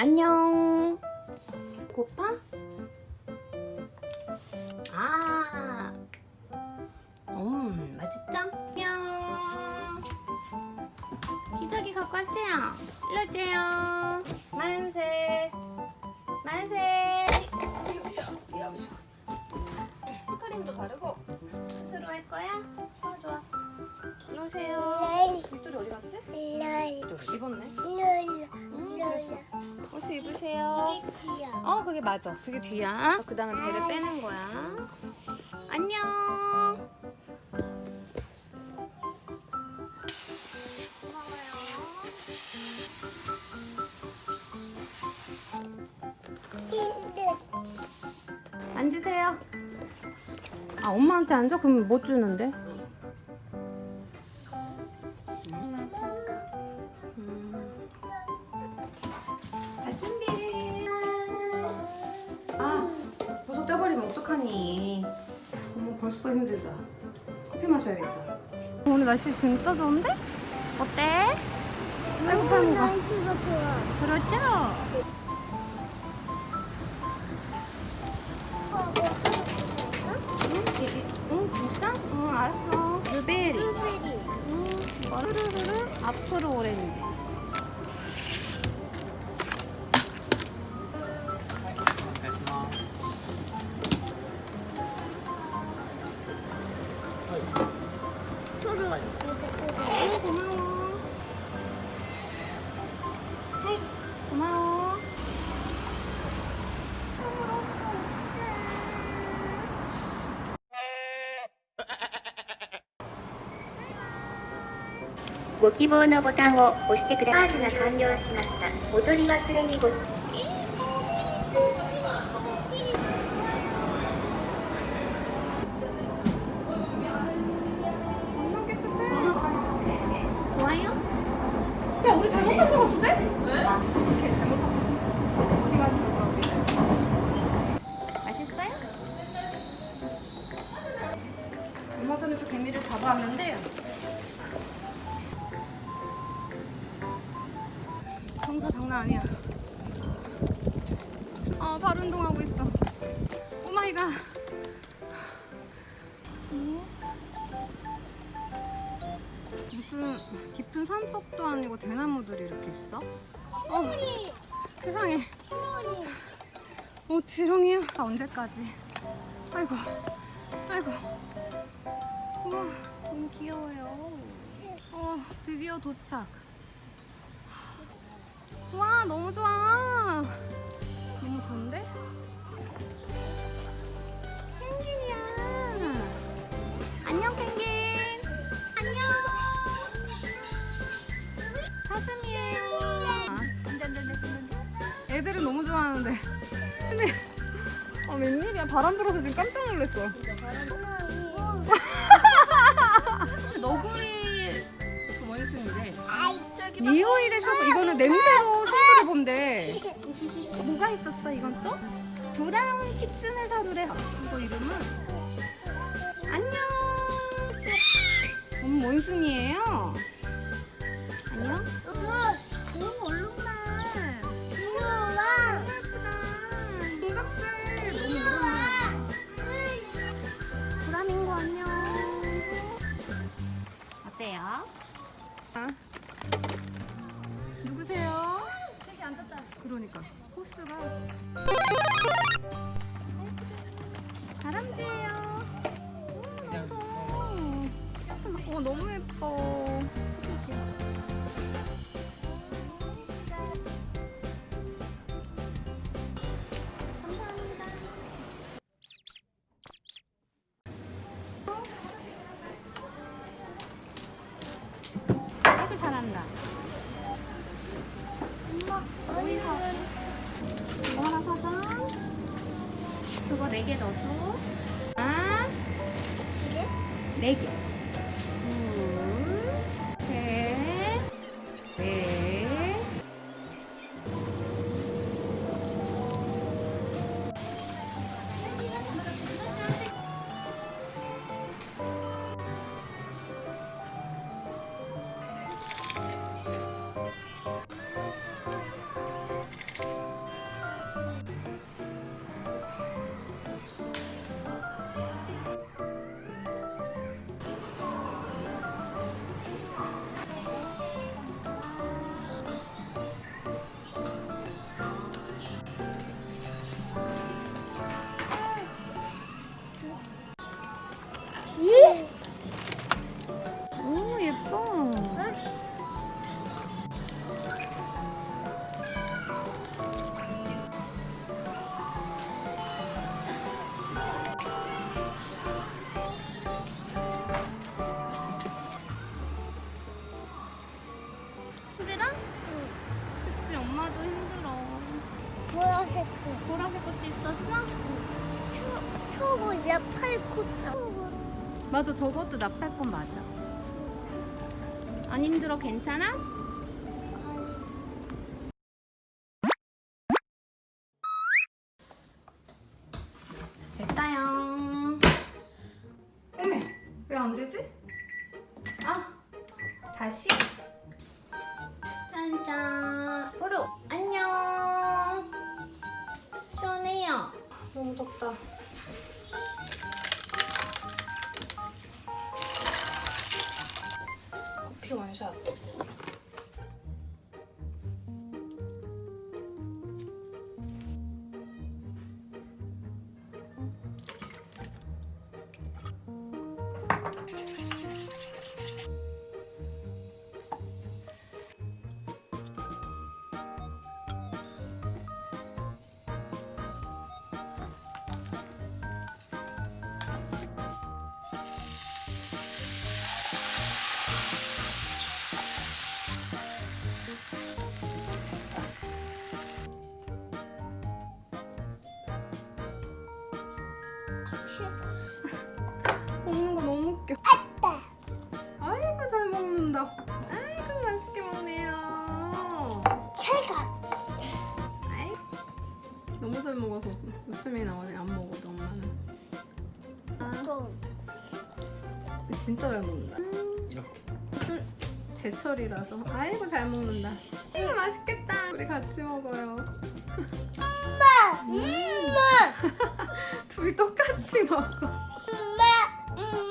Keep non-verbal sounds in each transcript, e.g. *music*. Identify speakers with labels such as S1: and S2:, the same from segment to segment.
S1: 안녕. 고파? 아. 음, 맛있죠? 안녕. 기저귀 갖고 왔어요. 일러줘요. 만세. 만세. 크림도 바르고 스스로 할 거야? 좋아 좋아. 일로 오세요. 빅토리 어디 갔지? 빅토리 입었네. 옷을 입으세요. 어, 그게 맞아. 그게 뒤야. 그 다음에 배를 빼는 거야. 안녕. 앉으세요. 아, 엄마한테 앉아? 그럼 못 주는데? 벌써 힘들다. 커피 마셔야겠다. 오늘 날씨 진짜 좋은데? 어때? 아이고, 사모가.
S2: 날씨가 좋아.
S1: 그렇죠? 응? 이, 이, 응, 진짜? 응, 알았어. 블루베리. 응, 루루루루 앞으로 오렌지.
S3: ご希望のボタンを押してください。チャージが完了しました。お取り忘れにご
S1: 정사 장난 아니야. 아, 발 운동하고 있어. 오 마이 갓. 무슨 깊은 산속도 아니고 대나무들이 이렇게 있어? 어, 세상에. 어, 지렁이야. 나 언제까지? 아이고, 아이고. 우와, 너무 귀여워요. 어, 드디어 도착. 와, 너무 좋아. 너무 좋은데? 펭귄이야. 안녕, 펭귄. 안녕. 사슴이에요. 애들은 너무 좋아하는데. 아 웬일이야 바람 불어서 지금 깜짝 놀랐어. 리오일에 셔 이거는 냄새로 셔츠를 본대. 뭐가 있었어 이건 또? 브라운 키츠네 사루래. 이거 이름은 안녕. 음 원숭이에요. 안녕. 어, 너무 예뻐. 감사합니다. 아이고 잘한다. 엄마 어디서? 이거 하나 사자. 그거 네 개 넣어줘. 아, 네 개. 맞아 저것도 나팔꽃 맞아. 안 힘들어 괜찮아? 됐다요. 어메 왜 안 되지? 아 다시? 짠짠. 보루 안녕. 시원해요. 너무 덥다 커 웃음이 나오네 안 먹어도 엄마는. 아.
S2: 좀
S1: 진짜 잘 먹는다.
S4: 이렇게.
S1: 제철이라서 아이고 잘 먹는다. 아이고 맛있겠다. 우리 같이 먹어요.
S2: 엄마, *laughs*
S1: 둘이 똑같이 먹어.
S2: 엄마, 엄마.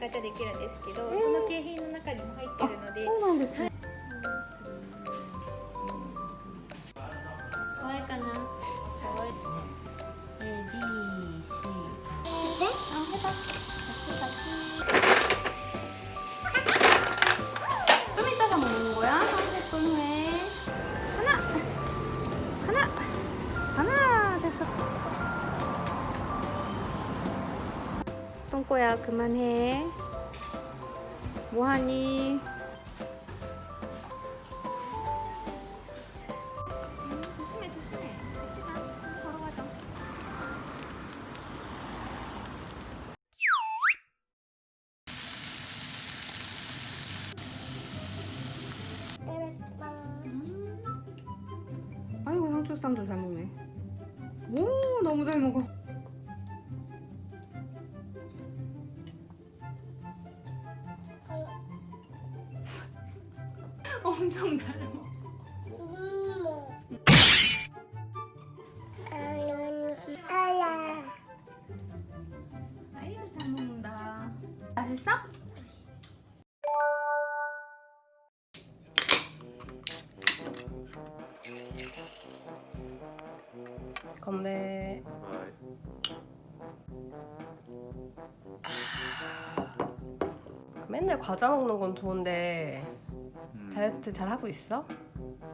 S5: ガチャできるんですけど、その景品の中にも入ってるので、
S1: そうなんですね 그만해. 뭐하니? 조심해 조심해. 같이 가. 같이 걸어가자. 아이고 상추 쌈도 잘 먹네. 오 너무 잘 먹어 맨날 과자 먹는 건 좋은데
S4: うん
S1: 다이어트 잘 하고 있어?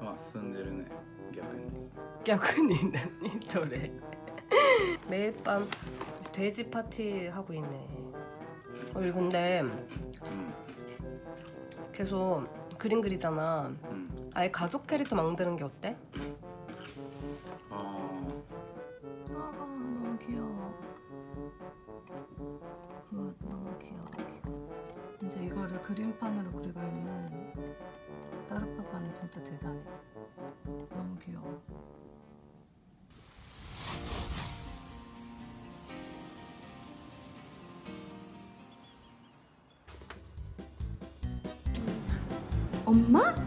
S4: まあ進んでるね逆に
S1: 야근이 나니 노래 매일 밤 돼지 파티 하고 있네 우리 근데
S4: うん
S1: 계속 그림 그리잖아
S4: うん
S1: 아예 가족 캐릭터 만드는 게 어때? 그림판으로 그리고 있는 따르파파는 진짜 대단해 너무 귀여워 엄마?